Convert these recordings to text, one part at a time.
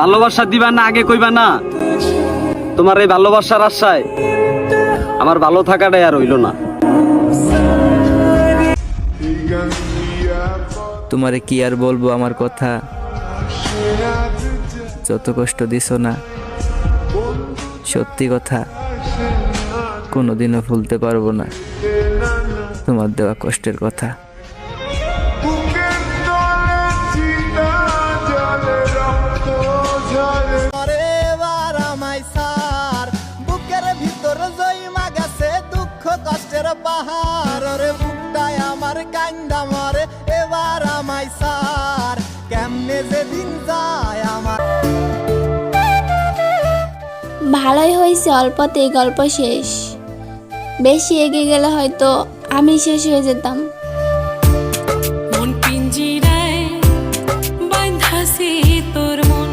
ভালোবাসা দিবা না, আগে কইবা না। তোমার এই ভালোবাসার আশায় আমার ভালো থাকাটাই আর হইল না। তোমারে কি আর বলব আমার কথা? যত কষ্ট দিছো না, সত্যি কথা, কোনোদিনও ভুলতে পারব না। তোমার দেওয়া কষ্টের কথা। পাহাড় রে বুকটায় আমার কান্দা মরে এবার আমায় সার কেমনে যে দিন যায় আমার ভালোই হয়েছে অল্পতেই গল্প শেষ বেশি এগিয়ে গেলে হয়তো আমি শেষ হয়ে যেতাম মন পিঞ্জিরায় বাঁধাছে তোর মন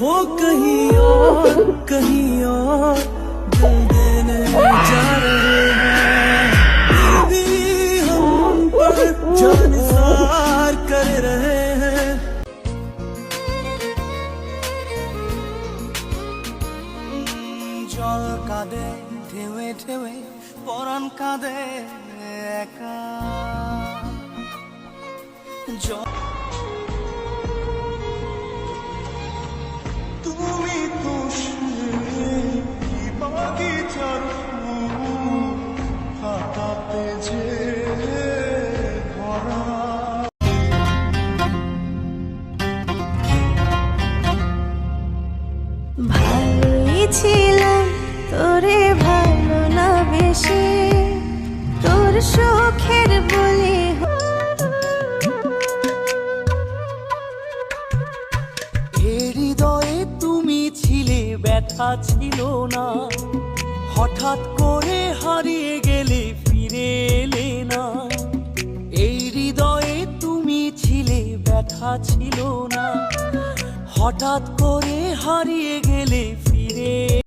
वो कहीं और कहीं और জল কাঁদে ঠেউে ঠেউে পরাণ কাঁদে একা। জল সুখের বলি হৃদয়ে তুমি ছিলে, ব্যথা ছিল না। হঠাৎ করে হারিয়ে গেলে, ফিরে এলে না। এই হৃদয়ে তুমি ছিলে, ব্যথা ছিল না। হঠাৎ করে হারিয়ে গেলে, ফিরে